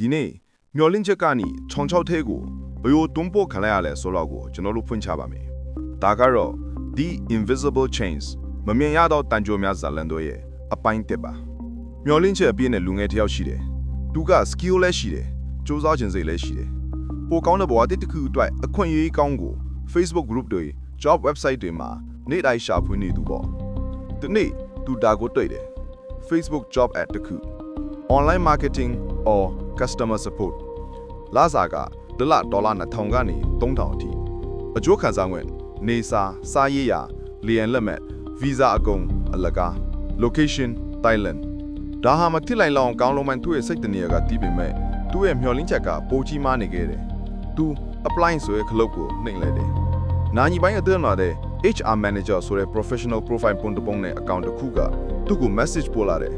ဒီနေ့မျော်လင့်ချက်ကနေခြောင်ချောက်သေးကိုဘယ်လိုတွန်းပို့ခံလိုက်ရလဲဆိုတော့ကိုကျွန်တော်တို့ဖွင့်ချပါမယ်ဒါကတော့ The Invisible Chains မမြင်ရတော့တန်ကြိုများဇာလန်တို့ရဲ့အပိုင်းတစ်ပါမျော်လင့်ချက်အပြည့်နဲ့လူငယ်တစ်ယောက်ရှိတယ်သူက skill လည်းရှိတယ်စူးစမ်းခြင်းစိတ်လည်းရှိတယ်ပိုကောင်းတဲ့ဘဝတစ်တစ်ခုအတွက်အခွင့်အရေးကောင်းကို Facebook group တွေ job website တွေမှာနေ့တိုင်းရှာဖွေနေသူပေါ့ဒီနေ့သူဒါကိုတွေ့တယ် Facebook job ad တစ်ခု online marketing or customer support လာစားကဒလဒေါ်လာ2000ကနေ3000အထိအကျိုးခံစားခွင့်နေစာစားရေးရာလျံလက်မှတ် visa အကုန်အလကား location Thailand ဒါဟာမဖြစ်လိုက်လောက်အောင်ကောင်းလုံးမှန်သူ့ရဲ့စိတ်တနေရာကတီးပေမဲ့သူ့ရဲ့မျှော်လင့်ချက်ကပိုကြီးမားနေခဲ့တယ်သူ apply ဆိုတဲ့ခလုတ်ကိုနှိမ်လိုက်တယ်နာညီပိုင်းအသွင်လာတဲ့ HR manager ဆိုတဲ့ professional profile ပုံတစ်ပုံနဲ့ account တစ်ခုကသူ့ကို message ပို့လာတယ်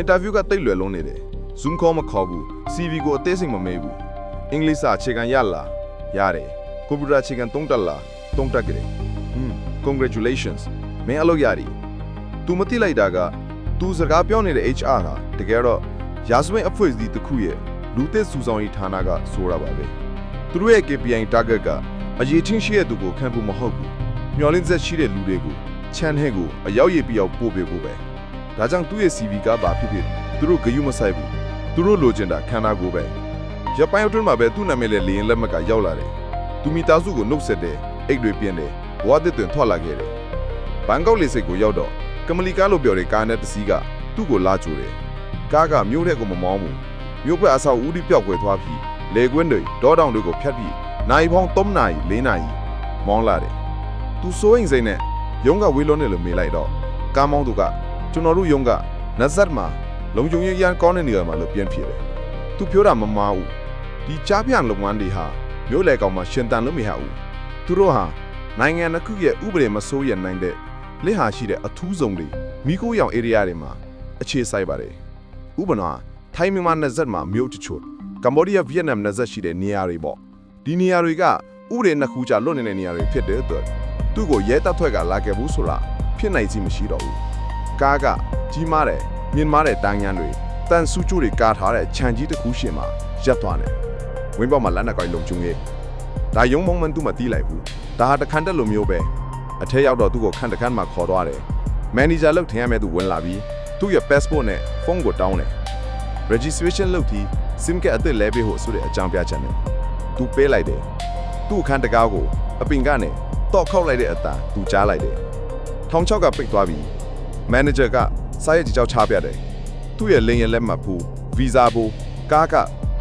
interview ကတိတ်လွယ်လုံးနေတယ် zoom call မခေါ်ဘူး CV ကိုအသေးစိတ်မမေးဘူးအင်္ဂလိပ်စာအခြေခံရလားရတယ်ကွန်ပျူတာအခြေခံသုံးတက်လားသုံးတက်ကြတယ်ဟွန်း congratulations မင်းအလုပ်ရည် तू မသိလိုက်တာက तू စကားပြောနေတဲ့ HR ဟာတကယ်တော့ရာဇဝင်အဖွဲ့အစည်းတစ်ခုရဲ့လူသစ်စုဆောင်ရေးဌာနကဆိုတာပါပဲသူတို့ရဲ့ KPI target ကအရေးချင်းရှိတဲ့သူကိုခံဖို့မဟုတ်ဘူးမျော်လင့်ချက်ရှိတဲ့လူတွေကိုချန်ဟဲကိုအရောက်ရည်ပြောက်ပို့ပေးဖို့ပဲဒါကြောင့်သူ့ရဲ့ CV ကဘာဖြစ်ဖြစ်သူတို့ဂယုမဆိုင်ဘူး သူတို့လိုချင်တာခန္ဓာကိုယ်ပဲရပိုင်းအတွင်းမှာပဲသူ့နာမည်နဲ့လေရင်လက်မှတ်ကရောက်လာတယ်သူမိသားစုကိုနှုတ်ဆက်တယ်အိတ်တွေပြင်းတယ်ဘဝသစ်တွင်ထွက်လာခဲ့တယ်ဘန်ကောက်လေဆိပ်ကိုရောက်တော့ကမလီကားလို့ပြောတဲ့ကားနဲ့တစ်စီးကသူ့ကိုလာကြိုတယ်ကားကမြို့ထက်ကိုမမောင်းဘူးမြို့ဘက်အဆောက်ဦးဒီပြောက်ွယ်သွားပြီးလေကွင်းတွေဒေါတောင်တွေကိုဖျက်ပြီးနိုင်ပေါင်း3နာရီ4နာရီမောင်းလာတယ်သူစိုးရင်စိမ့်နဲ့ရုံးကဝေးလုံးနဲ့လို့မေးလိုက်တော့ကားမောင်းသူကကျွန်တော်တို့ရုံးကနဇတ်မှာ လုံခြုံရေးရန်ကောင်းတဲ့နေရာမှာလို့ပြန်ဖြစ်တယ်သူပြောတာမမားဘူးဒီကြားပြန်လုပ်ငန်းတွေဟာမြို့လေကောင်မှာရှင်တန်လို့မရဘူးသူတို့ဟာနိုင်ငံတစ်ခုရဲ့ဥပဒေမစိုးရနိုင်တဲ့လက်ဟာရှိတဲ့အထူးဆုံးတွေမိခိုးရောင် area တွေမှာအခြေစိုက်ပါတယ်ဥပမာထိုင်းမြန်မာနယ်စပ်မှာမြို့တချို့ကမ္ဘောဒီးယားဗီယက်နမ်နယ်စပ်ရှိတဲ့နေရာတွေပေါ့ဒီနေရာတွေကဥပဒေနှစ်ခုကြာလွတ်နေတဲ့နေရာတွေဖြစ်တဲ့အတွက်သူ့ကိုရဲတပ်ဖွဲ့ကလာခဲ့ဘူးဆိုတာဖြစ်နိုင်စီမရှိတော့ဘူးကားကကြီးမားတယ် မြင့်မားတဲ့တန်းရန်တွေတန်ဆူကျိုတွေကားထားတဲ့ခြံကြီးတစ်ခုရှင်မှာရပ်သွားတယ်ဝင်းပေါ်မှာလက်နက်ကိုင်လုံကျုံရဲ့ဒါယုံမုံမန်သူမတီးလိုက်ဘူးဒါဟာတခန့်တက်လိုမျိုးပဲအထက်ရောက်တော့သူ့ကိုခန့်တခန့်မှာခေါ်သွားတယ်မန်နေဂျာလောက်ထင်ရမဲ့သူဝင်လာပြီးသူ့ရဲ့ passport နဲ့ဖုန်းကိုတောင်းတယ် registration လုပ်ပြီး sim ကအသစ်လဲပေးဖို့ဆိုတဲ့အကြောင်းပြချက်နဲ့သူပေးလိုက်တယ်သူ့အခန်းတကားကိုအပင်ကနေတော့ခောက်လိုက်တဲ့အတန်သူကြားလိုက်တယ်ထောင်ချောက်ကပိတ်သွားပြီး manager က စာရဲ့ကြောက်ချပြတယ်သူ့ရဲ့လင်းရဲ့လက်မှတ်ဖို့ visa ဖို့ကားက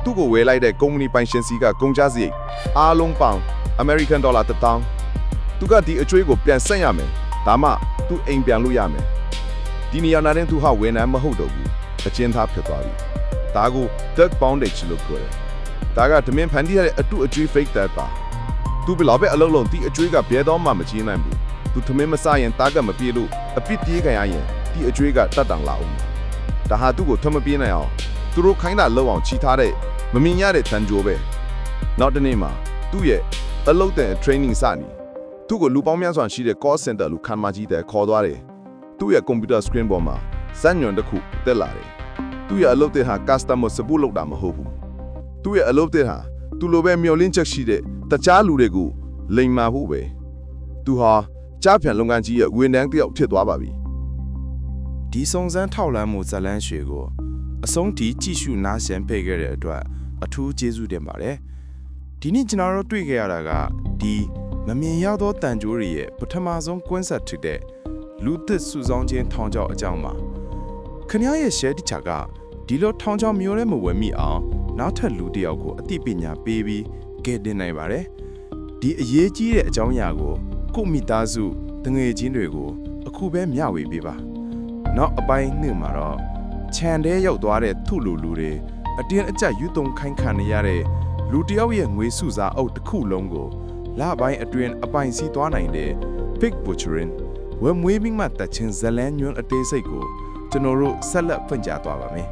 သူ့ကိုဝယ်လိုက်တဲ့ကုမ္ပဏီပိုင်ရှင်စီကကုန်ကြစရိတ်အားလုံးပေါင် American dollar 1000သူကဒီအကျွေးကိုပြန်ဆက်ရမယ်ဒါမှသူအိမ်ပြန်လို့ရမယ်ဒီနေရာနာတဲ့သူဟာဝန်ထမ်းမဟုတ်တော့ဘူးအကျဉ်းသားဖြစ်သွားပြီဒါကို third bondage လို့ပြောတယ်ဒါကဒမင်ဖန်တီးရတဲ့အတုအကျွေး fake that ပါသူဘယ်လောက်ပဲအလုံးလုံးဒီအကျွေးကဘဲတော့မှမချင်းနိုင်ဘူးသူသမင်းမစရင်တားကမပြေလို့အပစ်ပြေးခံရရင် ဒီအကျွေးကတတ်တန်လာအောင်ဒါဟာသူ့ကိုထွမပြေးနိုင်အောင်သူတို့ခိုင်းတာလောက်အောင်ချီထားတဲ့မမြင်ရတဲ့တန်ကြိုးပဲနောက်တနေ့မှာသူ့ရဲ့အလုပ်တဲ့ training စနေသူ့ကိုလူပေါင်းများစွာရှိတဲ့ call center လူခံမကြီးတဲ့ခေါ်သွားတယ်သူ့ရဲ့ computer screen ပေါ်မှာစံညွန်တစ်ခုတက်လာတယ်သူ့ရဲ့အလုပ်တဲ့ဟာ customer support လုပ်တာမဟုတ်ဘူးသူ့ရဲ့အလုပ်တဲ့ဟာသူလိုပဲမျောလင်းချက်ရှိတဲ့တခြားလူတွေကိုလိမ်မာဖို့ပဲသူဟာကြားပြန်လုပ်ငန်းကြီးရဲ့ဝန်ထမ်းတစ်ယောက်ဖြစ်သွားပါပြီ ဒီစုံစမ်းထောက်လန်းမှုဇတ်လန်းရွှေကိုအဆုံးထိကြည့်ရှုနားဆင်ပေးခဲ့တဲ့အတွက်အထူးကျေးဇူးတင်ပါတယ်ဒီနေ့ကျွန်တော်တို့တွေ့ခဲ့ရတာကဒီမမြင်ရသောတန်ကြိုးတွေရဲ့ပထမဆုံးကွင်းဆက်ဖြစ်တဲ့လူသစ်စုဆောင်ခြင်းထောင်ချောက်အကြောင်းပါခင်ဗျားရဲ့ share တစ်ချက်ကဒီလိုထောင်ချောက်မျိုးနဲ့မဝယ်မိအောင်နောက်ထပ်လူတစ်ယောက်ကိုအသိပညာပေးပြီးကဲတင်နိုင်ပါတယ်ဒီအရေးကြီးတဲ့အကြောင်းအရာကိုကိုယ့်မိသားစုတငယ်ချင်းတွေကိုအခုပဲမျှဝေပေးပါ နောက်အပိုင်းနှစ်မှာတော့ခြံထဲရောက်သွားတဲ့ထုလူလူတွေအတင်းအကျပ်ယူတုံခိုင်းခံနေရတဲ့လူတစ်ယောက်ရဲ့ငွေစုစားအုပ်တစ်ခုလုံးကိုလပိုင်းအတွင်းအပိုင်စီးသွားနိုင်တဲ့ Pig Butchering ဝယ်မွေးမိမှတက်ချင်းဇလန်းညွန်းအသေးစိတ်ကိုကျွန်တော်တို့ဆက်လက်ဖွင့်ကြားသွားပါမယ်